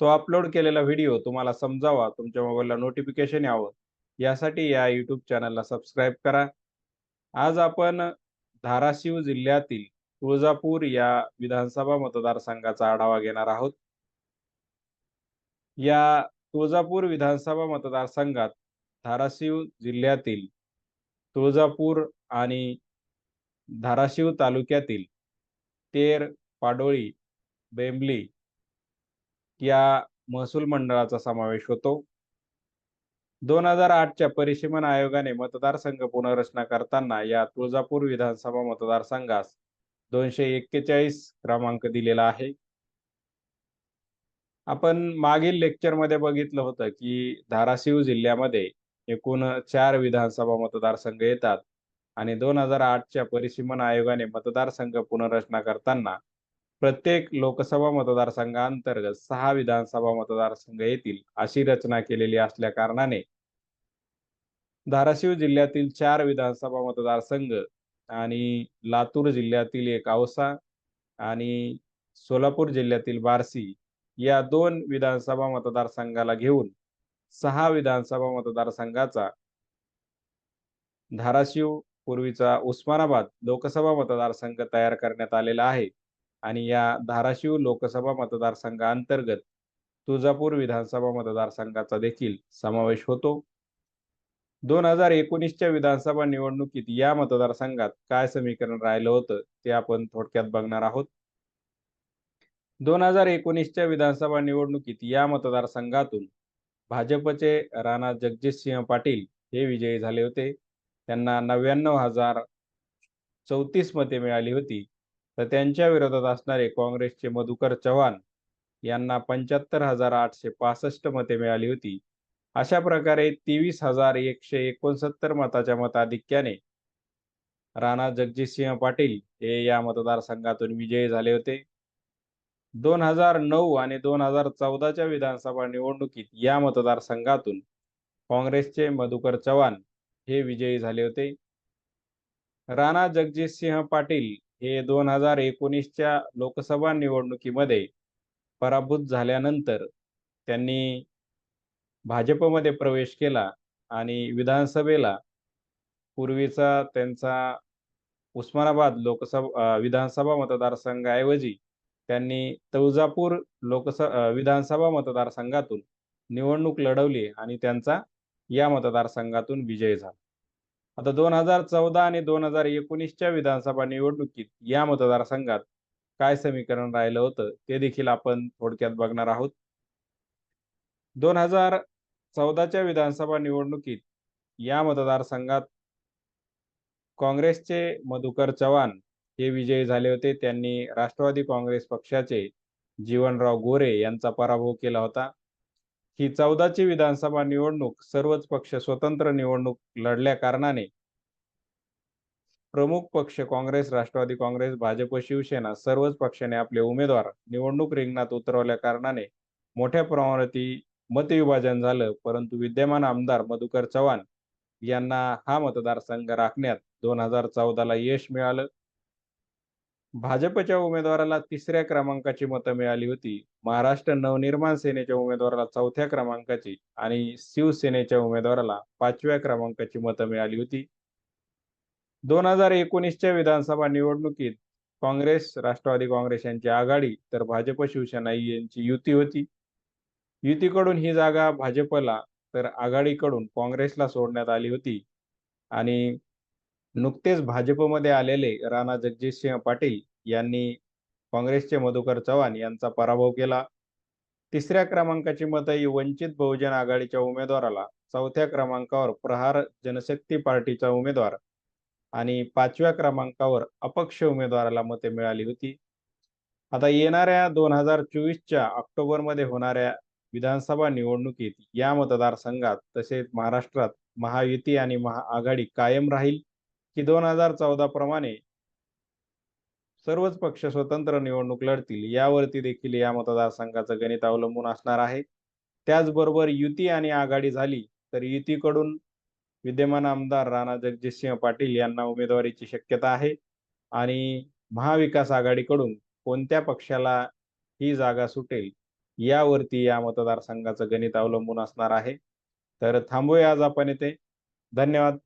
तो अपलोड केलेला व्हिडिओ तुम्हाला समजावा तुमच्या मोबाईलला नोटिफिकेशन यावं. यासाठी या यूट्यूब चॅनलला सबस्क्राईब करा. आज आपण धाराशिव जिल्ह्यातील तुळजापूर या विधानसभा मतदारसंघाचा आढावा घेणार आहोत. या तुळजापूर विधानसभा मतदारसंघात धाराशिव जिल्ह्यातील तुळजापूर आणि धाराशिव तालुक्यातील तेर पाडोळी बेंबली या महसूल मंडळाचा समावेश होतो. दोन हजार आठच्या परिसीमन आयोगाने मतदारसंघ पुनर्रचना करताना या तुळजापूर विधानसभा मतदारसंघास दोनशे एक्केचाळीस क्रमांक दिलेला आहे. आपण मागील लेक्चरमध्ये बघितलं होतं की धाराशिव जिल्ह्यामध्ये एकूण चार विधानसभा मतदारसंघ येतात आणि दोन हजार आठच्या परिसीमन आयोगाने मतदारसंघ पुनर्रचना करताना प्रत्येक लोकसभा मतदारसंघांतर्गत सहा विधानसभा मतदारसंघ येतील अशी रचना केलेली असल्या कारणाने धाराशिव जिल्ह्यातील चार विधानसभा मतदारसंघ आणि लातूर जिल्ह्यातील एक औसा आणि सोलापूर जिल्ह्यातील बार्शी या दोन विधानसभा मतदारसंघाला घेऊन सहा विधानसभा मतदारसंघाचा धाराशिव पूर्वीचा उस्मानाबाद लोकसभा मतदारसंघ तयार करण्यात आलेला आहे. आणि या धाराशिव लोकसभा मतदारसंघाअंतर्गत तुळजापूर विधानसभा मतदारसंघाचा देखील समावेश होतो. दोन हजार एकोणीसच्या विधानसभा निवडणुकीत या मतदारसंघात काय समीकरण राहिलं होतं ते आपण थोडक्यात बघणार आहोत. दोन हजार एकोणीसच्या विधानसभा निवडणुकीत या मतदारसंघातून भाजपचे राणा जगजितसिंह पाटील हे विजयी झाले होते. त्यांना नव्याण्णव हजार चौतीस मते मिळाली होती. तर त्यांच्या विरोधात असणारे काँग्रेसचे मधुकर चव्हाण यांना पंच्याहत्तर हजार आठशे पासष्ट मते मिळाली होती. अशा प्रकारे तेवीस हजार एकशे एकोणसत्तर मताच्या मताधिक्याने राणा जगजितसिंह पाटील हे या मतदारसंघातून विजयी झाले होते. दोन हजार नऊ आणि दोन हजार चौदाच्या विधानसभा निवडणुकीत या मतदारसंघातून काँग्रेसचे मधुकर चव्हाण हे विजयी झाले होते. राणा जगजितसिंह पाटील हे दोन हजार एकोणीसच्या लोकसभा निवडणुकीमध्ये पराभूत झाल्यानंतर त्यांनी भाजपमध्ये प्रवेश केला आणि विधानसभेला पूर्वीचा त्यांचा उस्मानाबाद लोकसभा विधानसभा मतदारसंघाऐवजी त्यांनी तुळजापूर लोकसभा विधानसभा मतदारसंघातून निवडणूक लढवली आणि त्यांचा या मतदारसंघातून विजय झाला. आता दोन हजार चौदा आणि दोन हजार एकोणीसच्या विधानसभा निवडणुकीत या मतदारसंघात काय समीकरण राहिलं होतं ते देखील आपण थोडक्यात बघणार आहोत. दोन हजार चौदाच्या विधानसभा निवडणुकीत या मतदारसंघात काँग्रेसचे मधुकर चव्हाण हे विजयी झाले होते. त्यांनी राष्ट्रवादी काँग्रेस पक्षाचे जीवनराव गोरे यांचा पराभव केला होता. ही चौदाची विधानसभा निवडणूक सर्वच पक्ष स्वतंत्र निवडणूक लढल्या कारणाने प्रमुख पक्ष काँग्रेस राष्ट्रवादी काँग्रेस भाजप शिवसेना सर्वच पक्षाने आपले उमेदवार निवडणूक रिंगणात उतरवल्या कारणाने मोठ्या प्रमाणावरती मतविभाजन झालं. परंतु विद्यमान आमदार मधुकर चव्हाण यांना हा मतदारसंघ राखण्यात दोन हजार चौदाला यश मिळालं. भाजपच्या उमेदवाराला तिसऱ्या क्रमांकाची मतं मिळाली होती. महाराष्ट्र नवनिर्माण सेनेच्या उमेदवाराला चौथ्या क्रमांकाची आणि शिवसेनेच्या उमेदवाराला पाचव्या क्रमांकाची मतं मिळाली होती. दोन हजार एकोणीसच्या विधानसभा निवडणुकीत काँग्रेस राष्ट्रवादी काँग्रेस यांची आघाडी तर भाजप शिवसेना यांची युती होती. युतीकडून ही जागा भाजपला तर आघाडीकडून काँग्रेसला सोडण्यात आली होती. आणि नुकतेच भाजपमध्ये आलेले राणा जगजितसिंह पाटील यांनी काँग्रेसचे मधुकर चव्हाण यांचा पराभव केला. तिसऱ्या क्रमांकाची मतही वंचित बहुजन आघाडीच्या उमेदवाराला चौथ्या क्रमांकावर प्रहार जनशक्ती पार्टीचा उमेदवार आणि पाचव्या क्रमांकावर अपक्ष उमेदवाराला मते मिळाली होती. आता येणाऱ्या दोन हजार चोवीसच्या ऑक्टोबरमध्ये होणाऱ्या विधानसभा निवडणुकीत या मतदारसंघात तसेच महाराष्ट्रात महायुती आणि महाआघाडी कायम राहील. की दोन हजार चौदा प्रमाणे सर्वच पक्ष स्वतंत्र निवडणूक लढतील यावरती देखील या मतदारसंघाचं गणित अवलंबून असणार आहे. त्याचबरोबर युती आणि आघाडी झाली तर युतीकडून विद्यमान आमदार राणा जगजितसिंह पाटील यांना उमेदवारीची शक्यता आहे आणि महाविकास आघाडीकडून कोणत्या पक्षाला ही जागा सुटेल यावरती या मतदारसंघाचं गणित अवलंबून असणार आहे. तर थांबूया आज आपण येते धन्यवाद.